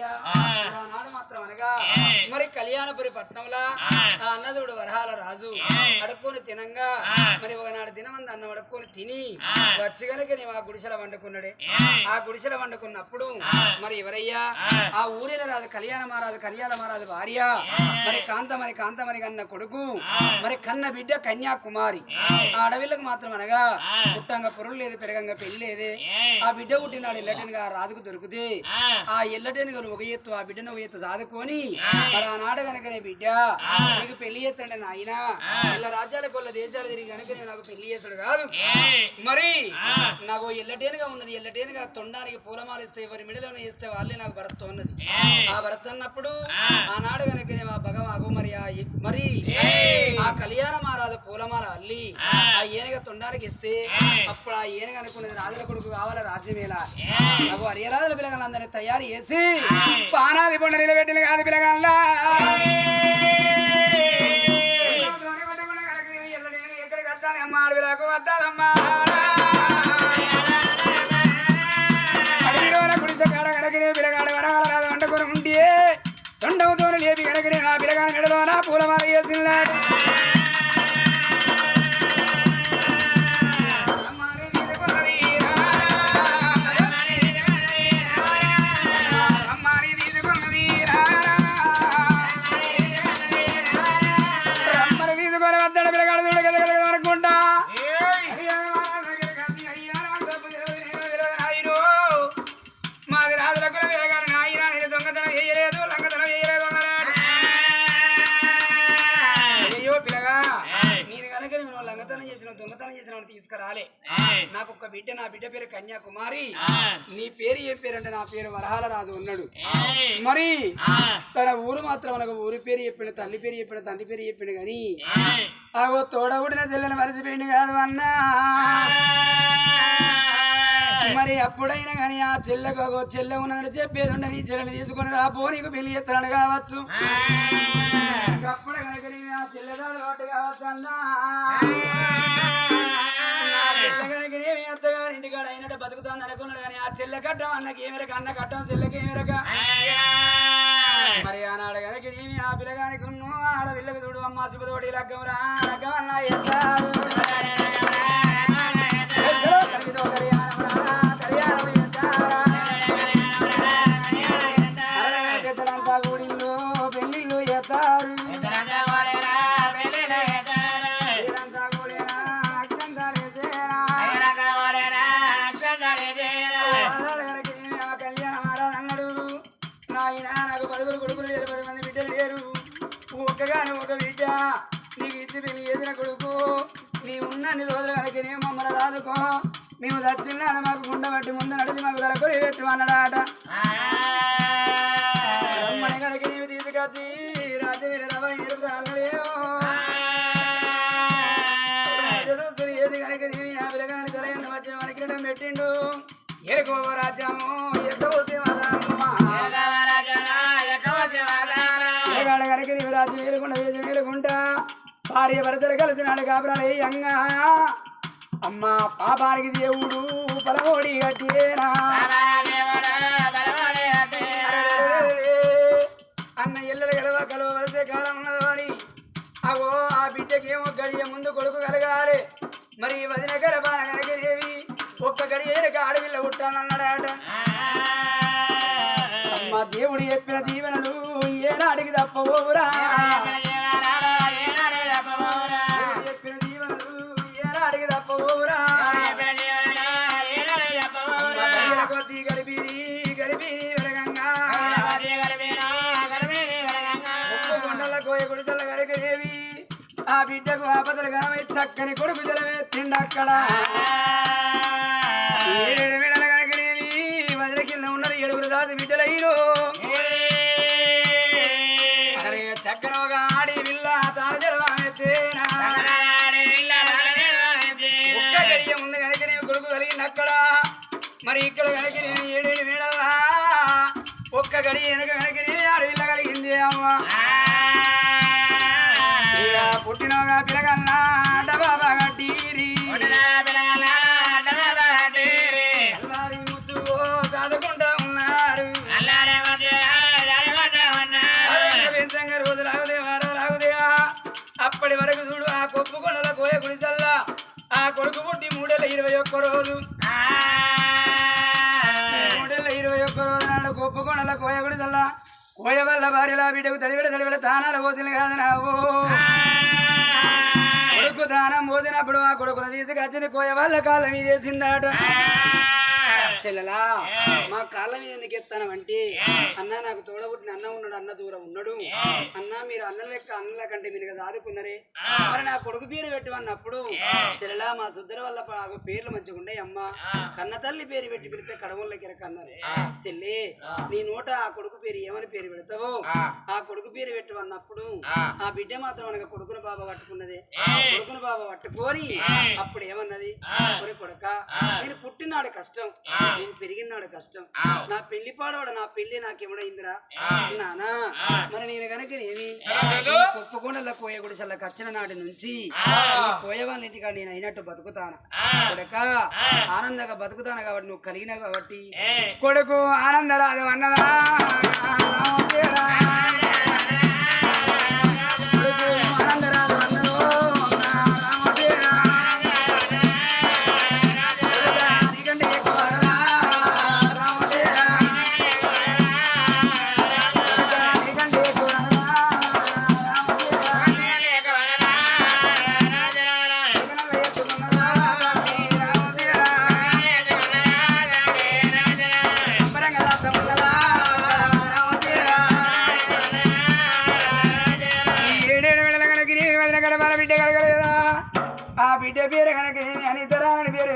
నాడు మాత్రం అనగా మరి కళ్యాణపురి పట్నంలా? ఆ. అన్నదుడు వరహాల రాజు. అడుక్కొని తినంగా. మరి ఒకనాడు దినమంది అన్నం అడుక్కొని తిని వచ్చి గనుక నీవు ఆ గుడిసెల వండుకున్నాడే. ఆ గుడిసెల వండుకున్నప్పుడు మరి ఎవరయ్యా? ఆ. ఊరిలో రాదు కళ్యాణ మహారాజు కళ్యాణ మహారాజు భార్య. మరి కాంతమని కాంతమని కన్న కొడుకు. మరి కన్న బిడ్డ కన్యాకుమారి. ఆ అడవిలకు మాత్రం అనగా పుట్టంగా పొరులు లేదు పెరగంగా పెళ్ళి లేదే. ఆ బిడ్డ పుట్టినాడు ఎల్లటెనుగా రాజుకు దొరికితే. ఆ. ఎల్లటెనుగా ఒక ఎత్తు ఆ బిడ్డను ఒక ఎత్తు సాదుకొని మరి ఆనాడు కనుకనే బిడ్డ నీకు పెళ్ళి చేస్తాడు నాయన ఇలా రాజ్యాల కొల్ల దేశాలు తిరిగి కనుక నేను నాకు పెళ్ళి చేస్తాడు కాదు. మరి నాకు ఎల్లటేనుగా ఉన్నది ఎల్లటేనుగా తొండానికి పూలమాల ఇస్తే ఎవరి మిడిలోనే ఇస్తే వాళ్ళే నాకు భరత్ ఉన్నది ఆ భరత్ అన్నప్పుడు ఆనాడు కనుక ఆ భగవాగు మరి మరి ఆ కళ్యాణ మహారాజు పూలమాల అల్లి ఆ ఏనుగ తొండానికి ఇస్తే అప్పుడు ఆ ఏనుగ అనుకున్నది రాజుల కొడుకు కావాల రాజ్యమేలా నాకు అరియరాజుల పిల్లగాళ్ళందరినీ తయారు చేసి పానాది పొండ నిలబెట్టిన కాదు పిల్లగాళ్ళ ఎక్కడికి వస్తాను అమ్మ అడవిలకు వస్తానమ్మా అడవిలోన గుడిసె కాడ గడగిరి పిల్లగాడ వరాల రాదు వండుకొని తీసుకురాలే నాకు ఒక బిడ్డ నా బిడ్డ పేరు కన్యాకుమారి. నీ పేరు ఏం పేరు అంటే నా పేరు వరహాల రాజు ఉన్నాడు మరి తన ఊరు మాత్రం మనకు ఊరి పేరు చెప్పిన తల్లి పేరు చెప్పిన తండ్రి పేరు చెప్పిన గాని ఆగో తోడబుడిన చెల్లెని మరిచిపోయింది కాదు అన్నా. మరి అప్పుడైనా కానీ ఆ చెల్లెకు అగో చెల్లె ఉన్నదని చెప్పేది ఉండని చెల్లెని తీసుకొని రాపో నీకు పెళ్ళి చేస్తాను కావచ్చు. అప్పుడు కనుక నేను ఆ చెల్లెదాడు కావచ్చు అన్నా. చెల్లె కట్టం అన్నకి ఏమిరక అన్న కట్టం చెల్లెకి ఏమిరక మరి ఆనాడు కనుక ఏమి ఆ పిల్లగానికి ఉన్ను ఆడ పిల్లకి చూడు అమ్మ శుభతోడి లగ్గం రా లగ్గం అన్న కొడుకులు లేరు పది మంది బిడ్డలు లేరు. ఒక్కగాని ఒక బిడ్డ. నీకు ఇచ్చి పెళ్ళి చేసిన కొడుకు. నీ ఉన్నన్ని రోజులు కనుక నేను మమ్మల్ని రాదుకో. మేము దచ్చిన్నాడు మాకు గుండె పట్టి ముందు నడిచి మాకు దొరకరు పెట్టు అన్నాడాట. రమ్మని కనుక నీవు తీసుకొచ్చి రాజవీర రవాయి నిలుపుతా అన్నాడేమో ఏది కనుక నీవి నా పిల్లగాని తెలయన్న వచ్చిన మనకి పెట్టిండు. ఏకో రాజ్యము. భార్య భర్తలు కలిసినాడు కాబరాలు అంగా అమ్మ పాపానికి దేవుడు పలమోడి కట్టేనా అన్న ఇళ్ళలు గెలవ కలవలసే కాలం ఉన్నదో అని అవో ఆ బిడ్డకి ఏమో గడియ ముందు కొడుకు కలగాలి మరి ఈ వదిన గర్భాన కనుకనేవి ఒక్క గడియ అడవిలో పుట్టాలన్నాడాట అమ్మ దేవుడు చెప్పిన దీవెనలు ఏనాడికి తప్పవురా గుడిసెల ఆ బిడ్డకు ఆపదలు గనమై చక్కని కొడుకు జలమెత్తిండు అక్కడ. ఏడేడు కింద ఉన్నారు ఏడుగురు దాసి బిడ్డలయ్యరు అరే ఆడి విల్ల తాను జలమెత్తేనా ఒక్క గడియ ముందు కనుకనేవి కొడుకు కలిగింది అక్కడ. మరి ఇక్కడ కనుకనేవి ఏడేడు వీడల్లా ఒక్క గడి వెనక కనుకనేవి ఆడవిల్ల కలిగింది అమ్మా. కొప్పుకొండల కోయగుడి చల్ల. కోయ వల్ల భార్యలా బిడ్డకు తడివిడ తడివిడ తానాల పోసిన కాదు నావు. కొడుకు దానం పోసినప్పుడు ఆ కొడుకును తీసుకొచ్చింది కోయ వాళ్ళ కాలం ఇదేసిందాట చెల్లెలా? మా కాళ్ళ మీద ఎందుకు ఎత్తానంటే అన్న నాకు తోడబుట్టిన అన్న ఉన్నాడు అన్న దూరం ఉన్నాడు. అన్న మీరు అన్న లెక్క అన్నల కంటే మీరు కదా ఆదుకున్నారే మరి నా కొడుకు పేరు పెట్టమన్నప్పుడు చెల్లెలా మా సుద్దర వల్ల పేర్లు మంచిగా ఉండే అమ్మ. కన్న తల్లి పేరు పెట్టి పెడితే కడవల్లకి రకన్నారు చెల్లి నీ నోట ఆ కొడుకు పేరు ఏమని పేరు పెడతావో? ఆ. కొడుకు పేరు పెట్టమన్నప్పుడు ఆ. బిడ్డ మాత్రం అనగా కొడుకును బాబా పట్టుకున్నది. కొడుకును బాబా పట్టుకొని అప్పుడు ఏమన్నది? కొడుక నేను పుట్టినాడు కష్టం. నేను పెరిగినాడు కష్టం. నా పెళ్ళి పాడవాడు నా పెళ్ళి నాకేమడైందిరా? నానా మరి నేను కనుక ఏమి కుప్పకొండల కోయ గుడిసెలకు వచ్చిన నాటి నుంచి కోయ వాళ్ళ ఇంటికాడ నేను అయినట్టు బతుకుతాను. కొడుక ఆనందంగా బతుకుతాను కాబట్టి నువ్వు కలిగిన కాబట్టి కొడుకు ఆనందరాదు అన్నదా? ఈ ఏడేడు